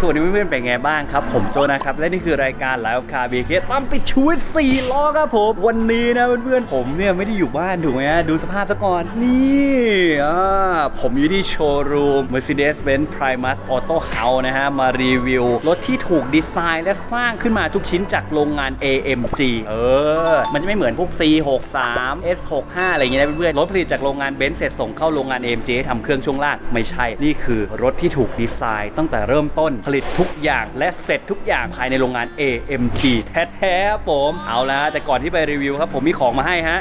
สวัสดีเพื่อนๆเป็นไงบ้างครับ ผมโจนะครับ และนี่คือรายการไลฟ์คาร์บีเคตามติดชีวิต4ล้อครับผม วันนี้นะเพื่อนๆผมเนี่ยไม่ได้อยู่บ้านถูกไหมดูสภาพซะก่อน นี่อ่าผมอยู่ที่โชว์รูม Mercedes-Benz Primus Auto House นะฮะ มารีวิว รถที่ถูกดีไซน์และสร้างขึ้นมาทุกชิ้นจากโรงงาน AMG เออ มันจะไม่เหมือนพวก C63 S65 อะไรอย่างเงี้ยนะเพื่อนๆรถผลิตจากโรงงานเบนซ์เสร็จส่งเข้าโรงงาน AMG ให้ทำเครื่องช่วงล่างไม่ใช่นี่คือรถที่ถูกดีไซน์ตั้งแต่เริ่มต้นผลิตทุกอย่างและเสร็จทุกอย่างภายในโรงงาน AMG แท้ๆผม เอาละแต่ก่อนที่ไปรีวิวครับ ผมมีของมาให้ฮะ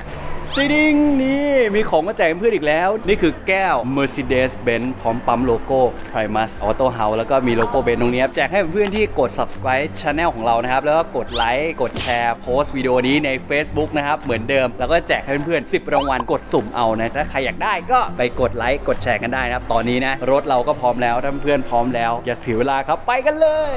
ติดิงนี่มีของมาแจกเพื่อนอีกแล้ว นี่คือแก้ว Mercedes-Benz พร้อมปั๊มโลโก้ Primus Auto House แล้วก็มีโลโก้เบนตรงนี้แจกให้เพื่อนที่กด subscribe channel ของเรานะครับ แล้วก็กดไลค์กดแชร์โพสต์วิดีโอนี้ใน Facebook นะครับ เหมือนเดิม แล้วก็แจกให้เพื่อนๆ10 รางวัลกดสุ่มเอานะถ้าใครอยากได้ก็ไปกดไลค์กดแชร์กันได้นะครับตอนนี้นะรถเราก็พร้อมแล้วถ้าเพื่อนพร้อมแล้ว อย่าเสียเวลาครับไปกันเลย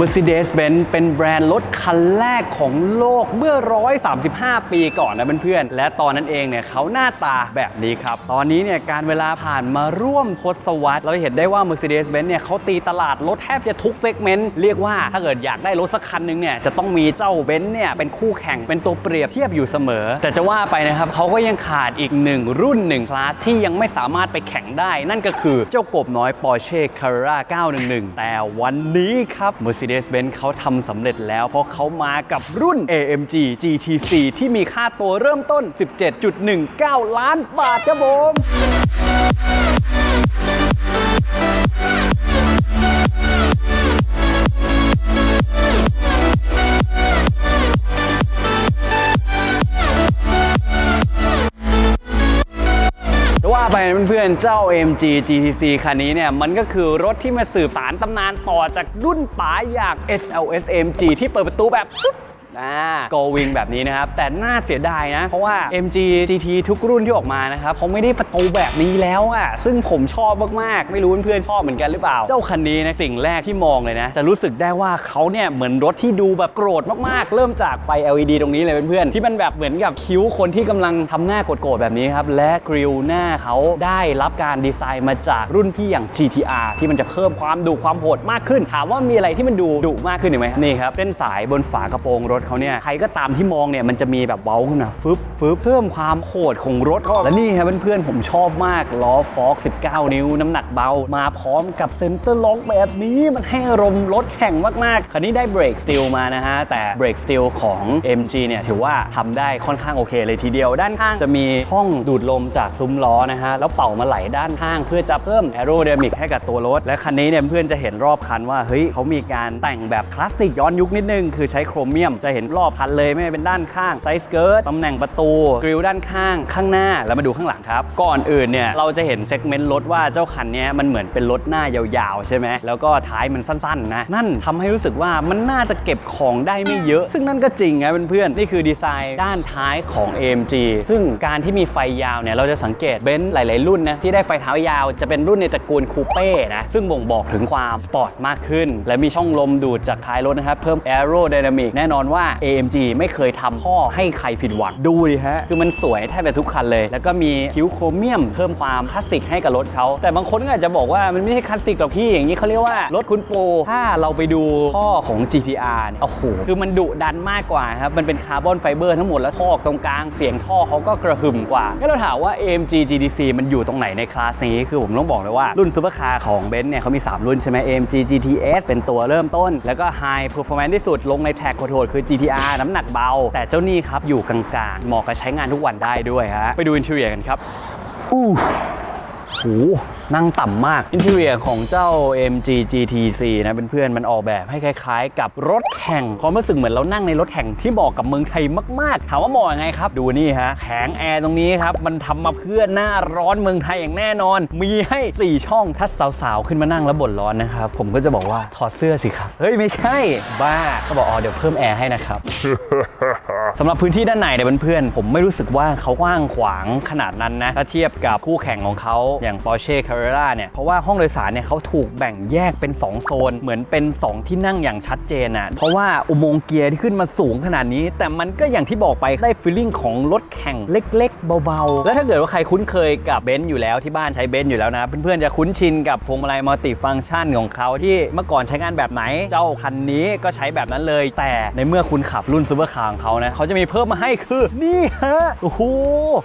Mercedes-Benz เป็นแบรนด์รถคันแรกของโลกเมื่อ 135 ปีก่อนนะเพื่อนๆ และตอนนั้นเองเนี่ยเขาหน้าตาแบบนี้ครับ ตอนนี้เนี่ยการเวลาผ่านมาร่วมทศวรรษเราเห็นได้ว่า Mercedes-Benz เนี่ยเขาตีตลาดรถแทบจะทุกเซกเมนต์เรียกว่าถ้าเกิดอยากได้รถสักคันหนึงเนี่ยจะต้องมีเจ้าเบนซ์เนี่ยเป็นคู่แข่งเป็นตัวเปรียบเทียบอยู่เสมอ แต่จะว่าไปนะครับเขาก็ยังขาดอีกหนึ่งรุ่นหนึ่งคลาสที่ยังไม่สามารถไปแข่งได้ นั่นก็คือเจ้ากบน้อย Porsche Carrera 911 แต่วันนี้ครับ Mercedes-Benz เขาทำสำเร็จแล้ว เพราะเขามากับรุ่น AMG GTC ที่มีค่าตัวเริ่มต้น 17.19 ล้านบาทครับผม ไปเพื่อนๆ เจ้า AMG GTC คันนี้เนี่ย มันก็คือรถที่มาสืบสารตำนานต่อจากรุ่นป๋าอย่าง SLS AMG ที่เปิดประตูแบบ ปุ๊บอ่า go wing แบบนี้นะครับ แต่น่าเสียดายนะ เพราะว่า MG GT ทุกรุ่นที่ออกมานะครับเขาไม่ได้ประตูแบบนี้แล้วอะซึ่งผมชอบมากๆ ไม่รู้เพื่อนๆชอบเหมือนกันหรือเปล่า เจ้าคันนี้นะสิ่งแรกที่มองเลยนะ จะรู้สึกได้ว่าเขาเนี่ยเหมือนรถที่ดูแบบโกรธมากๆ เริ่มจากไฟ LED ตรงนี้เลยเพื่อนๆที่มันแบบเหมือนกับคิ้วคนที่กำลังทำหน้าโกรธๆแบบนี้ครับและกริลหน้าเขาได้รับการดีไซน์มาจากรุ่นพี่อย่าง GTR ที่มันจะเพิ่มความดุความโหดมากขึ้น ถามว่ามีอะไรที่มันดูดุมากขึ้นอีกไหมนี่ครับเส้นสายบนฝากระโปรงรถเขาเนี่ยใครก็ตามที่มองเนี่ยมันจะมีแบบเว้าขึ้นมาฟึบฟึบเพิ่มความโหดของรถ และนี่ครับเพื่อนๆผมชอบมากล้อฟอก19 นิ้ว น้ำหนักเบา มาพร้อมกับเซ็นเตอร์ล็อกแบบนี้มันให้อารมณ์รถแข่งมากๆ คันนี้ได้เบรกสตีลมานะฮะ แต่เบรกสตีลของ MG เนี่ยถือว่าทำได้ค่อนข้างโอเคเลยทีเดียว ด้านข้างจะมีห้องดูดลมจากซุ้มล้อนะฮะ แล้วเป่ามาไหลด้านข้าง เพื่อจะเพิ่มแอโร d y นามิกให้กับตัวรถ และคันนี้เนี่ยเพื่อนจะเห็นรอบคันว่าเฮ้ยเขามีการแต่งแบบคลาสสิกย้อนยุคนิดนึงคือใช้โครเมียมจะเห็นรอบคันเลยไม่ว่าเป็นด้านข้างไซส์เกิร์ตตำแหน่งประตูกริลด้านข้างข้างหน้าแล้วมาดูข้างหลังครับก่อนอื่นเนี่ยเราจะเห็นเซกเมนต์รถว่าเจ้าคันนี้มันเหมือนเป็นรถหน้ายาวๆใช่ไหมแล้วก็ท้ายมันสั้นๆนะนั่นทำให้รู้สึกว่ามันน่าจะเก็บของได้ไม่เยอะ ซึ่งนั่นก็จริงนะเพื่อนๆนี่คือดีไซน์ด้านท้ายของ AMG ซึ่งการที่มีไฟยาวเนี่ยเราจะสังเกตเบนซ์หลาย ๆ รุ่นนะที่ได้ไฟเท้ายาวจะเป็นรุ่นในตระกูลคูเป้นะซึ่งบ่งบอกถึงความสปอร์ตมากขึ้น และมีช่องลมดูดจากท้ายรถนะครับเพิ่ม Aerodynamic แน่นอนว่า AMG ไม่เคยทำข้อให้ใครผิดหวัง ดูดิฮะ คือมันสวยแทบจะทุกคันเลย แล้วก็มีคิ้วโครเมียมเพิ่มความคลาสสิกให้กับรถเขา แต่บางคนก็อาจจะบอกว่ามันไม่ใช่คลาสสิกหรอกพี่ อย่างนี้เขาเรียกว่ารถคุณปูถ้าเราไปดูท่อของ GTR เนี่ยโอ้โห คือมันดุดันมากกว่าครับ มันเป็นคาร์บอนไฟเบอร์ทั้งหมดแล้วท่อตรงกลางเสียงท่อเขาก็กระหึ่มกว่าแล้วเราถามว่า AMG GTC มันอยู่ตรงไหนในคลาสนี้ คือผมต้องบอกเลยว่ารุ่นซูเปอร์คาร์ของเบนซ์เนี่ยเขามี 3 รุ่นใช่ไหม AMG GTS เป็นตัวเริ่มต้น แล้วก็ High Performance ที่สุดลงในแท็กโหดๆคือ GTR น้ำหนักเบา แต่เจ้านี่ครับอยู่กลางๆเหมาะกับใช้งานทุกวันได้ด้วยฮะไปดูอินเทอร์เนียกันครับอู้หู นั่งต่ำมาก อินเทอร์เนียของเจ้า MG GTC นะเพื่อนๆมันออกแบบให้คล้ายๆ กับรถแข่งความรู้สึกเหมือนเรานั่งในรถแข่งที่เหมาะกับเมืองไทยมาก ๆ ถามว่าเหมาะยังไงครับ ดูนี่ฮะแผงแอร์ตรงนี้ครับ มันทำมาเพื่อหน้าร้อนเมืองไทยอย่างแน่นอน มีให้ 4 ช่องถ้าสาว ๆ ขึ้นมานั่งแล้วบ่นร้อนนะครับ ผมก็จะบอกว่าถอดเสื้อสิครับ เฮ้ย ไม่ใช่ บ้าก็บอกอ๋อเดี๋ยวเพิ่มแอร์ให้นะครับสำหรับพื้นที่ด้านในเนี่ยเพื่อนๆผมไม่รู้สึกว่าเขากว้างขวางขนาดนั้นนะถ้าเทียบกับคู่แข่งของเขาอย่าง Porsche r e r a เนี่ยเพราะว่าห้องโดยสารเนี่ยเขาถูกแบ่งแยกเป็น 2 โซน เหมือนเป็น 2 ที่นั่งอย่างชัดเจนอะเพราะว่าอุโมงค์เกียร์ที่ขึ้นมาสูงขนาดนี้ แต่มันก็อย่างที่บอกไปได้ฟีลลิ่งของรถแข่งเล็ก ๆ เบาๆ แล้วถ้าเกิดว่าใครคุ้นเคยกับเบนซ์อยู่แล้วที่บ้านใช้เบนซ์อยู่แล้วนะ เพื่อนๆจะคุ้นชินกับพวงมาลัยมัลติฟังก์ชันของเขาที่เมื่อก่อนใช้งานแบบไหนเจ้าคันนี้ก็ใช้แบบนั้นเลย แต่ในเมื่อคุณขับรุ่นซูเปอร์คาร์ของเขานะเขาจะมีเพิ่มมาให้คือนี่ฮะโอ้โห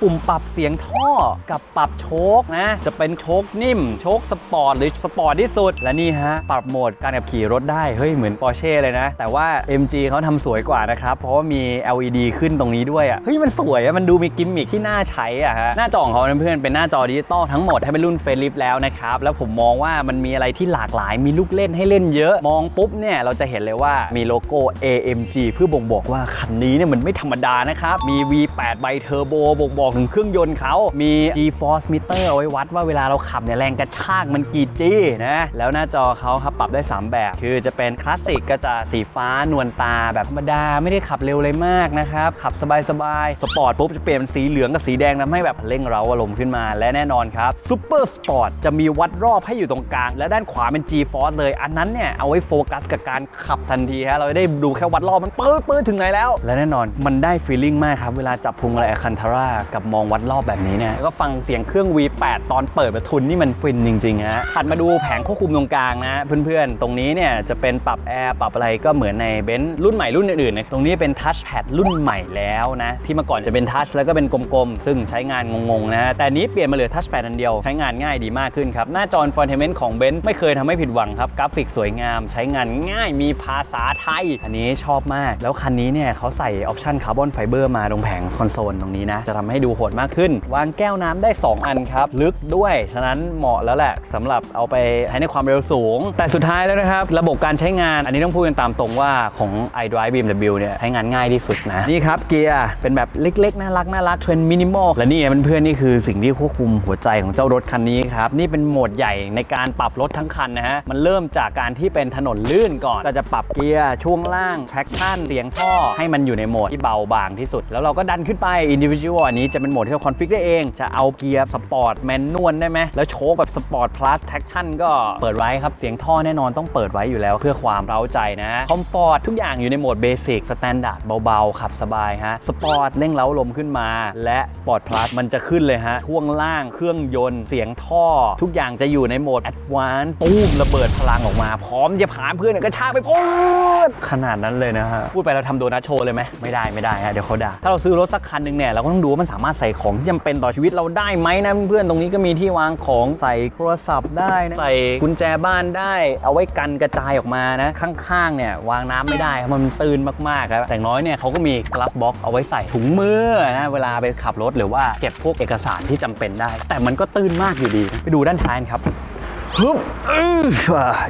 ปุ่มปรับเสียงท่อกับปรับโชคนะ จะเป็นโชคนิม โชคสปอร์ตหรือสปอร์ตที่สุด และนี่ฮะ ปรับโหมดการขับขี่รถได้ เฮ้ย เหมือน Porsche เลยนะ แต่ว่า MG เขาทำสวยกว่านะครับ เพราะว่ามี LED ขึ้นตรงนี้ด้วยอะเฮ้ย มันสวยอะมันดูมีกิมมิคที่น่าใช้อะฮะหน้าจอของเขาเพื่อนเป็นหน้าจอดิจิตอลทั้งหมดให้เป็นรุ่นเฟลิปแล้วนะครับแล้วผมมองว่ามันมีอะไรที่หลากหลายมีลูกเล่นให้เล่นเยอะมองปุ๊บเนี่ยเราจะเห็นเลยว่ามีโลโก้ AMG เพื่อบ่งบอกว่าคันนี้เนี่ยมันไม่ธรรมดานะครับมี V8 ใบเทอร์โบบ่งบอกถึงเครื่องยนต์เขามี G-Force Meter เอาไว้วัดว่าเวลาเราขับเนี่ยแรงกระชากมันกี่จี้นะแล้วหน้าจอเขาครับปรับได้ 3 แบบ คือจะเป็นคลาสสิกก็จะสีฟ้านวลตาแบบธรรมดาไม่ได้ขับเร็วเลยมากนะครับ ขับสบายๆสปอร์ตปุ๊บจะเปลี่ยนเป็นสีเหลืองกับสีแดงทำให้แบบเร่งเร้าอารมณ์ขึ้นมาและแน่นอนครับซูเปอร์สปอร์ตจะมีวัดรอบให้อยู่ตรงกลาง และด้านขวาเป็น G-Force เลย อันนั้นเนี่ยเอาไว้โฟกัสกับการขับทันทีฮะเราได้ดูแค่วัดรอบมันปื๊ดปื๊ดถึงไหนแล้ว และแน่นอนมันได้ฟีลลิ่งมากครับ เวลาจับพวงมาลัยอคันทาร่ากับมองวัดรอบแบบนี้เนี่ยแล้วก็ฟังเสียงเครื่อง V8 ตอนเปิดประทุนนี่มันฟินจริงๆฮะถัดมาดูแผงควบคุมตรงกลางนะเพื่อนๆ ตรงนี้เนี่ยจะเป็นปรับแอร์ปรับอะไรก็เหมือนในเบนซ์รุ่นใหม่รุ่นอื่นๆนะตรงนี้เป็นทัชแพดรุ่นใหม่แล้วนะที่เมื่อก่อนจะเป็นทัชแล้วก็เป็นกลมๆ ซึ่งใช้งานงงๆนะแต่นี้เปลี่ยนมาเหลือทัชแพดอันเดียวใช้งานง่ายดีมากขึ้นครับหน้าจอ infotainment ของเบนซ์ไม่เคยทำให้ผิดหวังครับกราฟิกสวยงาม ใช้งานง่ายมีภาษาไทย อันนี้ชอบมาก แล้วคันนี้เนี่ยเขาใส่ออปชันคาร์บอนไฟเบอร์มาตรงแผงคอนโซลตรงนี้นะจะทำให้ดูโหดมากขึ้น วางแก้วน้ำได้ 2 อันครับลึกด้วยฉะนั้นเหมาะแล้วแหละสำหรับเอาไปใช้ในความเร็วสูง แต่สุดท้ายแล้วนะครับ ระบบการใช้งานอันนี้ต้องพูดกันตามตรงว่าของ iDrive BMW เนี่ยใช้งานง่ายที่สุดนะ นี่ครับเกียร์เป็นแบบเล็กๆ น่ารักน่ารักเทรนมินิมอลและนี่เพื่อนๆนี่คือสิ่งที่ควบคุมหัวใจของเจ้ารถคันนี้ครับ นี่เป็นโหมดใหญ่ในการปรับรถทั้งคันนะฮะ มันเริ่มจากการที่เป็นถนนลื่นก่อน ก็จะปรับเกียร์ช่วงล่าง traction เสียงท่อ ให้มันอยู่ในโหมดที่เบาบางที่สุด แล้วเราก็ดันขึ้นไป individual อันนี้จะเป็นโหมดที่เราคอนฟิกได้เอง จะเอาเกียร์สปอร์ตแมนนวลได้ไหมแล้วโชคแบบสปอร์ต plus traction ก็เปิดไว้ครับ เสียงท่อแน่นอนต้องเปิดไว้อยู่แล้วเพื่อความเร้าใจนะคอมฟอร์ตทุกอย่างอยู่ในโหมดเบสิกสแตนดาร์ดเบาๆ ขับสบายฮะสปอร์ตเร่งเร้าลมขึ้นมา และสปอร์ต plus มันจะขึ้นเลยฮะช่วงล่างเครื่องยนต์เสียงท่อ ทุกอย่างจะอยู่ในโหมด advanced ตูมระเบิดพลังออกมา พร้อมจะผ่านเพื่อนกระชากไปปุ๊บขนาดนั้นเลยนะฮะพูดไปเราทำโดนัทโชว์เลยไหมไม่ได้ไม่ได้ฮะเดี๋ยวเขาด่าถ้าเราซื้อรถสักคันหนึ่งเนี่ยเราก็ต้องดูว่ามันสามารถใส่ของที่จำเป็นต่อชีวิตเราได้ไหมนะเพื่อนตรงนี้ก็มีที่วางของใส่โทรศัพท์ได้นะ ใส่กุญแจบ้านได้ เอาไว้กันกระจายออกมานะ ข้างๆเนี่ยวางน้ำไม่ได้ครับมันตื่นมากๆครับแต่อย่างน้อยเนี่ยเขาก็มีกลัฟบ็อกเอาไว้ใส่ถุงมือนะเวลาไปขับรถหรือว่าเก็บพวกเอกสารที่จำเป็นได้ แต่มันก็ตื่นมากอยู่ดีนะไปดูด้านท้ายกันครับฮึบอื้อ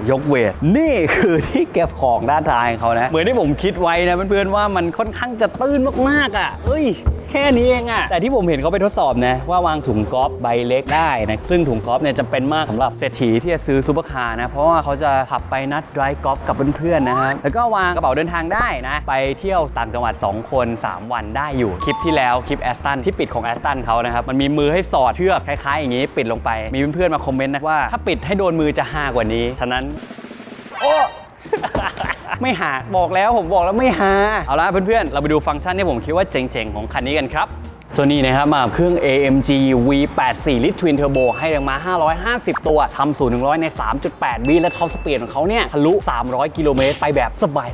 ยกเวท นี่คือที่เก็บของด้านท้ายของเขานะ เหมือนที่ผมคิดไว้นะเพื่อนๆว่ามันค่อนข้างจะตื้นมากๆอะ เอ้ยแค่นี้เองอะแต่ที่ผมเห็นเขาไปทดสอบนะว่าวางถุงกอล์ฟใบเล็กได้นะซึ่งถุงกอล์ฟเนี่ยจำเป็นมากสำหรับเศรษฐีที่จะซื้อซูเปอร์คาร์นะเพราะว่าเขาจะขับไปนัดไดร์กอล์ฟกับเพื่อนๆนะฮะแล้วก็วางกระเป๋าเดินทางได้นะไปเที่ยวต่างจังหวัด 2 คน 3 วันได้อยู่คลิปที่แล้วคลิปแอสตันที่ปิดของแอสตันเขานะครับมันมีมือให้สอดเชือกคล้ายๆอย่างนี้ ปิดลงไปมีเพื่อนๆมาคอมเมนต์นะว่าถ้าปิดให้โดนมือจะฮากว่านี้ฉะนั้นโอ้ ไม่หาบอกแล้วผมบอกแล้วไม่หาเอาละเพื่อนๆเราไปดูฟังก์ชันที่ผมคิดว่าเจ๋งๆของคันนี้กันครับ ตัวนี้นะครับมาเครื่อง AMG V8 4 ลิตร Twin Turbo ให้แรงม้า 550 ตัวทำ0 1 0 0 ใน 3.8 วิและท็อปสปีดของเขาเนี่ยทะลุ 300 กิโลเมตรไปแบบ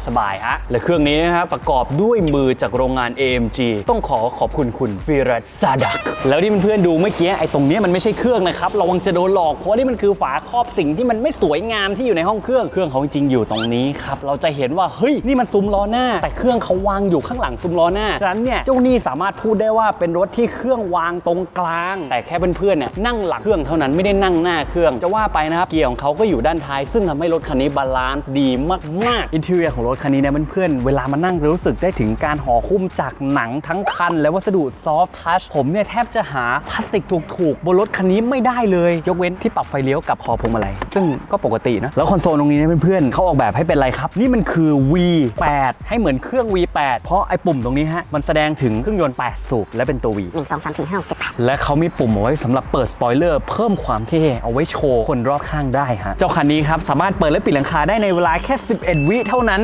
สบายๆฮะและเครื่องนี้นะครับประกอบด้วยมือจากโรงงาน AMG ต้องขอขอบคุณคุณฟิรัตซาดัก แล้วที่เพื่อนๆดูเมื่อกี้ไอ้ตรงนี้มันไม่ใช่เครื่องนะครับระวังจะโดนหลอกเพราะนี่มันคือฝาครอบสิ่งที่มันไม่สวยงามที่อยู่ในห้องเครื่องเครื่องเขาจริงอยู่ตรงนี้ครับเราจะเห็นว่าเฮ้ยนี่มันซุ้มล้อหน้า แต่เครื่องเขาวางอยู่ข้างหลังซุ้มล้อหน้าฉะนั้นเนี่ยเจ้านี่สามารถพูดได้ว่าเป็นรถที่เครื่องวางตรงกลาง แต่แค่เพื่อนๆเนี่ยนั่งหลังเครื่องเท่านั้นไม่ได้นั่งหน้าเครื่อง จะว่าไปนะครับเกียร์ของเขาก็อยู่ด้านท้าย ซึ่งทำให้รถคันนี้บาลานซ์ดีมากๆอินเทอร์ของรถคันนี้เนี่ยเพื่อนๆเวลามานั่งรู้สึกได้ถึงการห่อหุ้มจากหนังทั้งคัน และวัสดุซอฟท์ทัชผมเนี่ยแทบจะหาพลาสติกถูกๆบนรถคันนี้ไม่ได้เลย ยกเว้นที่ปรับไฟเลี้ยวกับคอพวงมาลัยซึ่งก็ปกตินะแล้วคอนโซลตรงนี้เนี่ยเพื่อนๆเขาออกแบบให้เป็นอะไรครับ นี่มันคือ V8 ให้เหมือนเครื่อง V8 เพราะไอ้ปุ่มตรงนี้ฮะมันแสดงถึงเครื่องยนต์8สูบและเป็นตัว V หนึ่งสองสามสี่ห้าหกเจ็ดแปดและเขามีปุ่มเอาไว้สำหรับเปิดสปอยเลอร์เพิ่มความเท่เอาไว้โชว์คนรอบข้างได้ฮะเจ้าคันนี้ครับสามารถเปิดและปิดหลังคาได้ในเวลาแค่ 11 วิเท่านั้น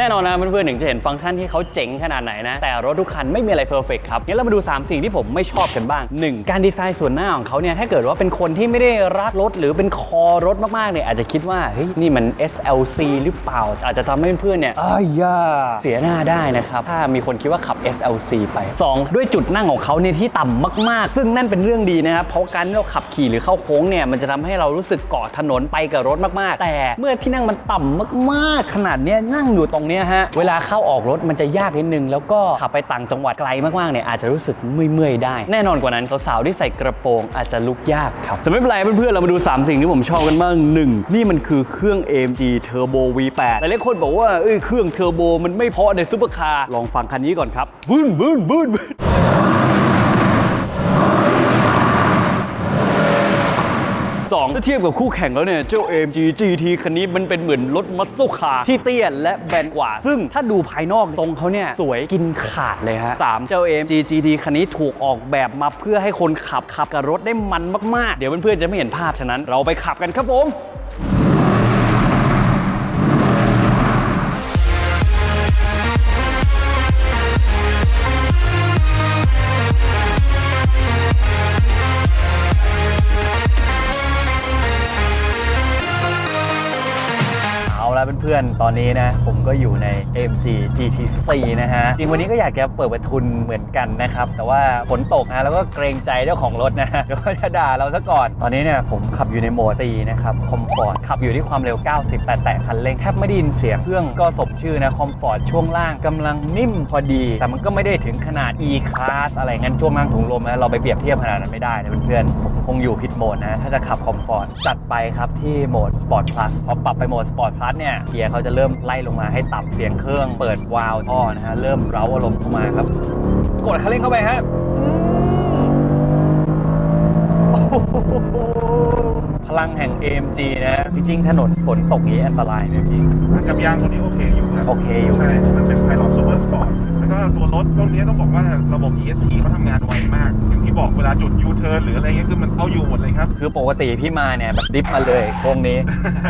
แน่นอนนะเพื่อนๆถึงจะเห็นฟังก์ชันที่เขาเจ๋งขนาดไหนนะ แต่รถทุกคันไม่มีอะไรเพอร์เฟกครับงั้นเรามาดู 3 สิ่งที่ผมไม่ชอบกันบ้าง 1. การดีไซน์ส่วนหน้าของเขาเนี่ยถ้าเกิดว่าเป็นคนที่ไม่ได้รักรถหรือเป็นคอรถมากๆเนี่ยอาจจะคิดว่าเฮ้ยนี่มัน SLC หรือเปล่า อาจจะทำให้เพื่อนๆเนี่ยอ้ายาเสียหน้าได้นะครับถ้ามีคนคิดว่าขับ SLC ไป 2. ด้วยจุดนั่งของเขาเนี่ยที่ต่ำมาก ๆ ซึ่งนั่นเป็นเรื่องดีนะครับเพราะการที่เราขับขี่หรือเข้าโค้งเนี่ยมันจะทำให้เรารู้สึกเกาะถนนไปกับรถมากๆ แต่เมื่อที่นั่งมันต่ำมาก ๆ ขนาดเนี้ยนั่งอยู่ตรงนี้ยฮะเวลาเข้าออกรถมันจะยากนิดนึง แล้วก็ขับไปต่างจังหวัดไกลมากๆเนี่ยอาจจะรู้สึกเมื่อยๆได้ แน่นอนกว่านั้นสาวๆที่ใส่กระโปรงอาจจะลุกยากครับ แต่ไม่เป็นไรเพื่อนๆเรามาดู 3 สิ่งที่ผมชอบกันบ้างหนึ่งนี่มันคือเครื่อง AMG Turbo V8 หลายๆคนบอกว่าเอ้ยเครื่องเทอร์โบมันไม่เพราะในซุปเปอร์คาร์ลองฟังคันนี้ก่อนครับบึ้นบึ้นบึ้นบึ้น สองถ้าเทียบกับคู่แข่งแล้วเนี่ยเจ้า AMG GT คันนี้มันเป็นเหมือนรถมัสโซคาร์ที่เตี้ยและแบนกว่า ซึ่งถ้าดูภายนอกตรงเขาเนี่ยสวยกินขาดเลยฮะสามเจ้า AMG GT คันนี้ถูกออกแบบมาเพื่อให้คนขับขับกับรถได้มันมากๆ เดี๋ยวเพื่อนๆจะไม่เห็นภาพฉะนั้น เราไปขับกันครับผม พื่อนๆ ตอนนี้นะ ผมก็อยู่ใน MG GT4 นะฮะ จริงวันนี้ก็อยากจะเปิดประทุนเหมือนกันนะครับ แต่ว่าฝนตกนะแล้วก็เกรงใจเจ้าของรถนะฮะเดี๋ยวเขาจะด่าเราซะก่อน ตอนนี้เนี่ยผมขับอยู่ในโหมด C นะครับคอมฟอร์ตขับอยู่ที่ความเร็ว 90 แต่แตะคันเร่งแทบไม่ได้ยินเสียงเครื่องก็สมชื่อนะคอมฟอร์ตช่วงล่างกำลังนิ่มพอดี แต่มันก็ไม่ได้ถึงขนาด E Class อะไรงั้นช่วงล่างถุงลมนะเราไปเปรียบเทียบขนาดนั้นไม่ได้นะเพื่อนๆผมคงอยู่ผิดโหมดนะถ้าจะขับคอมฟอร์ตจัดไปครับที่โหมด Sport Plus พอปรับไปโหมด Sport Plus เนี่ยเกียร์เขาจะเริ่มไล่ลงมาให้ตับเสียงเครื่อง เปิดวาล์วท่อนะฮะเริ่มเร้าอารมณ์เข้ามาครับ กดคันเร่งเข้าไปฮะ พลังแห่ง AMG นะ จริงๆ ถนนฝนตกนี้อันตรายไหมพี่ กับยางตัวนี้โอเคอยู่ครับโอเคอยู่ ใช่ มันเป็นไพลอตซูเปอร์สปอร์ต แล้วก็ตัวรถรุ่นนี้ต้องบอกว่าระบบ ESP เขาทำงานไวมาก อย่างที่บอกเวลาจุดยูเทิร์นหรืออะไรเงี้ยคือมันเอาอยู่หมดเลยครับ คือปกติพี่มาเนี่ยแบบดิฟมาเลยโค้งนี้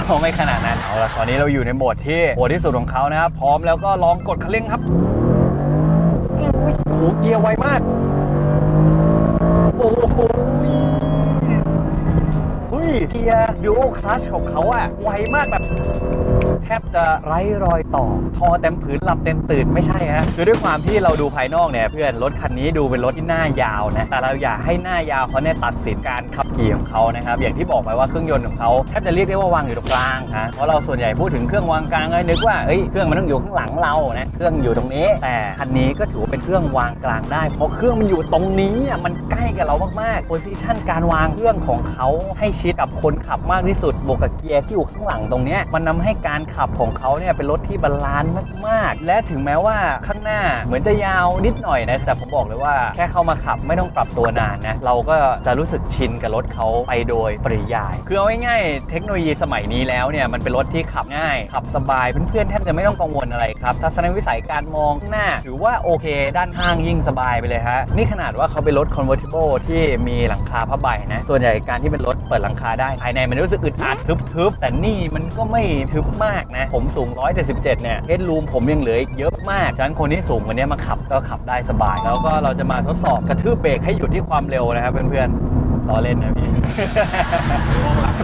เขาไม่ขนาดนั้นเอาละตอนนี้เราอยู่ในโหมดที่โหดที่สุดของเขานะครับพร้อมแล้วก็ลองกดคันเร่งครับอุ้ยโหเกียร์ไวมาก เกียร์ยูโอคลัชของเขาอะไวมากแบบ บจะไร้รอยต่อทอเต็มผืนหลับเต็มตื่นไม่ใช่ฮะคือด้วยความที่เราดูภายนอกเนี่ยเพื่อนรถคันนี้ดูเป็นรถที่หน้ายาวนะแต่เราอยากให้หน้ายาวเขาเนี่ยตัดสินการขับขี่ของเขานะครับอย่างที่บอกไปว่าเครื่องยนต์ของเขาแทบจะเรียกได้ว่าวางอยู่ตรงกลางฮะเพราะเราส่วนใหญ่พูดถึงเครื่องวางกลางเลยนึกว่าเอ้ยเครื่องมันต้องอยู่ข้างหลังเรานะเครื่องอยู่ตรงนี้ แต่คันนี้ก็ถือว่าเป็นเครื่องวางกลางได้ เพราะเครื่องมันอยู่ตรงนี้อะมันใกล้กับเรามากๆโพซิชันการวางเครื่องของเขาให้ชิดกับคนขับมากที่สุดบวกกับเกียร์ที่อยู่ข้างหลังตรงนี้มันทำให้การขับของเขาเนี่ยเป็นรถที่บาลานซ์มากๆ และถึงแม้ว่าข้างหน้าเหมือนจะยาวนิดหน่อยนะแต่ผมบอกเลยว่าแค่เข้ามาขับไม่ต้องปรับตัวนานนะเราก็จะรู้สึกชินกับรถเขาไปโดยปริยาย คือเอาง่ายๆเทคโนโลยีสมัยนี้แล้วเนี่ยมันเป็นรถที่ขับง่าย ขับสบายเพื่อนๆแทบจะไม่ต้องกังวลอะไรครับทัศนวิสัยการมองข้างหน้าถือว่าโอเค ด้านข้างยิ่งสบายไปเลยฮะนี่ขนาดว่าเขาเป็นรถ convertible ที่มีหลังคาผ้าใบนะส่วนใหญ่การที่เป็นรถเปิดหลังคาได้ภายในมันรู้สึกอึดอัดทึบๆแต่นี่มันก็ไม่ทึบมากนะ ผมสูง 177 เนี่ยเฮดรูมผมยังเหลืออีกเยอะมากฉะนั้นคนที่สูงกว่านี้มาขับก็ขับได้สบาย แล้วก็เราจะมาทดสอบกระทืบเบรกให้หยุดที่ความเร็วนะครับเพื่อนๆล้อเล่นนะพี่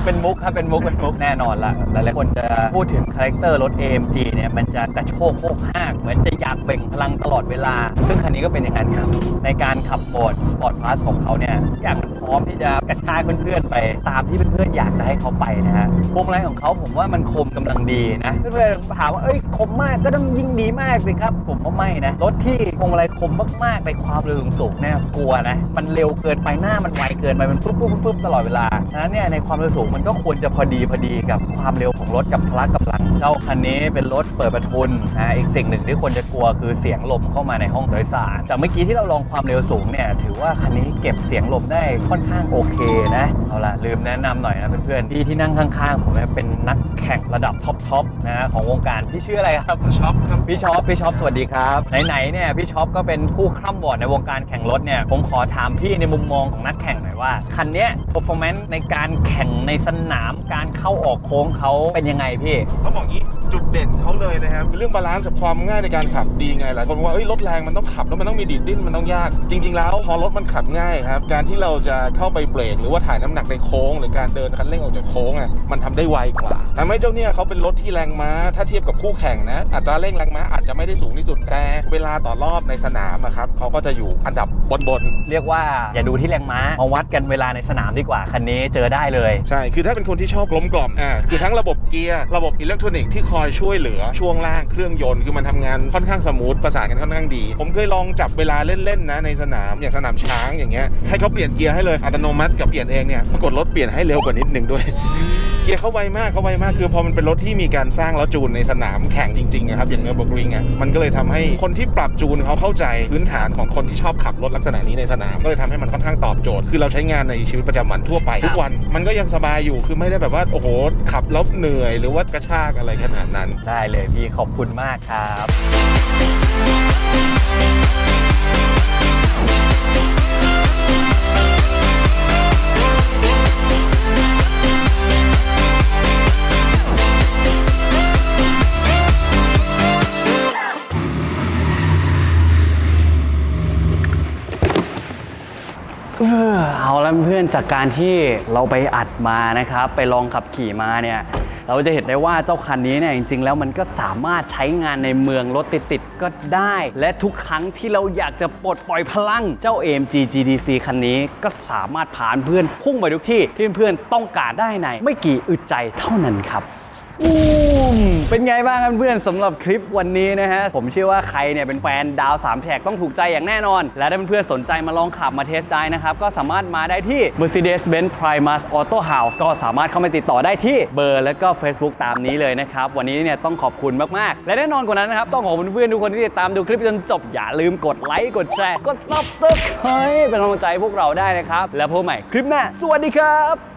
เป็นมุกครับเป็นมุกเป็นมุกแน่นอนละหลายๆคนจะพูดถึงคาแรคเตอร์รถ AMG เนี่ยมันจะกระโชกโคกห้ากเหมือนจะอยากเบ่งพลังตลอดเวลา ซึ่งคันนี้ก็เป็นอย่างนั้นครับ ในการขับโหมด Sport Plus ของเขาเนี่ยอย่างมันพร้อมที่จะกระชากเพื่อนๆไป ตามที่เพื่อนๆอยากจะให้เขาไปนะฮะพวงมาลัยของเขาผมว่ามันคมกำลังดีนะเพื่อนๆถามว่าเอ้ยคมมากก็ต้องยิ่งดีมากสิครับ ผมว่าไม่นะรถที่พวงมาลัยคมมากๆในความเร็วสูงเนี่ยกลัวนะมันเร็วเกินไปหน้ามันไวเกินไปมันปุ๊บปุ๊บปุ๊บปุ๊บตลอดเวลาฉะนั้นเนี่ยในความเร็วสูงมันก็ควรจะพอดีพอดีกับความเร็วของรถกับพละกำลังเจ้าคันนี้เป็นรถเปิดประทุนนะอีกสิ่งหนึ่งที่คนจะกลัวคือเสียงลมเข้ามาในห้องโดยสารจากเมื่อกี้ที่เราลองความเร็วสูงเนี่ยถือว่าคันนี้เก็บเสียงลมได้ค่อนข้างโอเคนะเอาล่ะลืมแนะนำหน่อยนะเพื่อนๆที่ที่นั่งข้างๆผมเนี่ยเป็นนักแข่งระดับท็อปๆนะของวงการพี่ชื่ออะไรครับช็อปครับพี่ช็อปพี่ช็อปสวัสดีครับไหนๆเนี่ยพี่ช็อปก็เป็นผู้คร่ำวอร์ดในวงการแข่งรถเนี่ยผมขอถามพี่ในมุมมองของนักแข่งหน่อยว่าคันเนี้ย performance ในการแข่งในสนามการเข้าออกโค้งเขาเป็นยังไงพี่ เขาบอกงี้จุดเด่นเขาเลยนะครับเรื่องบาลานซ์กับความง่ายในการขับดีไงหลายคนบอกว่าเอ้ยรถแรงมันต้องขับแล้วมันต้องมีดีดดิ้นมันต้องยาก จริง ๆ แล้วพอรถมันขับง่ายครับการที่เราจะเข้าไปเบรกหรือว่าถ่ายน้ำหนักในโค้ง หรือการเดินคันเร่งออกจากโค้งอะมันทำได้ไวกว่าทำให้เจ้าเนี่ยเขาเป็นรถที่แรงม้า ถ้าเทียบกับคู่แข่งนะ อัตราเร่งแรงม้าอาจจะไม่ได้สูงที่สุดแต่เวลาต่อรอบในสนามอะครับเขาก็จะอยู่อันดับบนๆเรียกว่าอย่าดูที่แรงม้ามาวัดกันเวลาในสนามดีกว่าคันนี้เจอได้เลย ใช่คือถ้าเป็นคนที่ชอบกลมกล่อมอ่าคือทั้งระบบเกียร์ระบบอิเล็กทรอนิกส์ที่คอยช่วยเหลือช่วงล่างเครื่องยนต์คือมันทำงานค่อนข้างสมูทประสานกันค่อนข้างดี ผมเคยลองจับเวลาเล่นๆนะในสนามอย่างสนามช้างอย่างเงี้ยให้เขาเปลี่ยนเกียร์ให้เลยอัตโนมัติกับเปลี่ยนเองเนี่ยปรากฏรถเปลี่ยนให้เร็วกว่านิดนึงด้วยเกียร์เขาไวมากเขาไวมากคือพอมันเป็นรถที่มีการสร้างแล้วจูนในสนามแข่งจริงๆนะครับอย่างเนื้อบกริงอะมันก็เลยทำให้คนที่ปรับจูนเขาเข้าใจพื้นฐานของคนที่ชอบขับรถลักษณะนี้ในสนามก็เลยทำให้มันค่อนข้างตอบโจทย์ คือเราใช้งานในชีวิตประจำวันทั่วไปทุกวันมันก็ยังสบายอยู่คือไม่ได้แบบว่าโอ้โหขับแล้วเหนื่อยหรือว่ากระชากอะไรขนาดนั้น ได้เลยพี่ขอบคุณมากครับเออเอาละเพื่อนจากการที่เราไปอัดมานะครับ ไปลองขับขี่มาเนี่ย เราจะเห็นได้ว่าเจ้าคันนี้เนี่ยจริง ๆ แล้วมันก็สามารถใช้งานในเมืองรถติดๆก็ได้ และทุกครั้งที่เราอยากจะปลดปล่อยพลังเจ้า AMG GDC คันนี้ก็สามารถผ่านเพื่อนพุ่งไปทุกที่ที่เพื่อนๆต้องการได้ใน ไม่กี่อึดใจเท่านั้นครับอื มเป็นไงบ้างครับเพื่อนสำหรับคลิปวันนี้นะฮะ ผมเชื่อว่าใครเนี่ยเป็นแฟนดาว3แฉกต้องถูกใจอย่างแน่นอน และถ้าเพื่อนๆสนใจมาลองขับมาเทสได้นะครับ ก็สามารถมาได้ที่ Mercedes-Benz Primus Auto House ก็สามารถเข้ามาติดต่อได้ที่เบอร์และก็ Facebook ตามนี้เลยนะครับ วันนี้เนี่ยต้องขอบคุณมาก ๆ และแน่นอนกว่านั้นนะครับ ต้องขอบคุณเพื่อนๆทุกคนที่ติดตามดูคลิปจนจบอย่าลืมกดไลค์กดแชร์กด Subscribe เป็นกำลังใจพวกเราได้นะครับแล้วพบใหม่คลิปหน้าสวัสดีครับ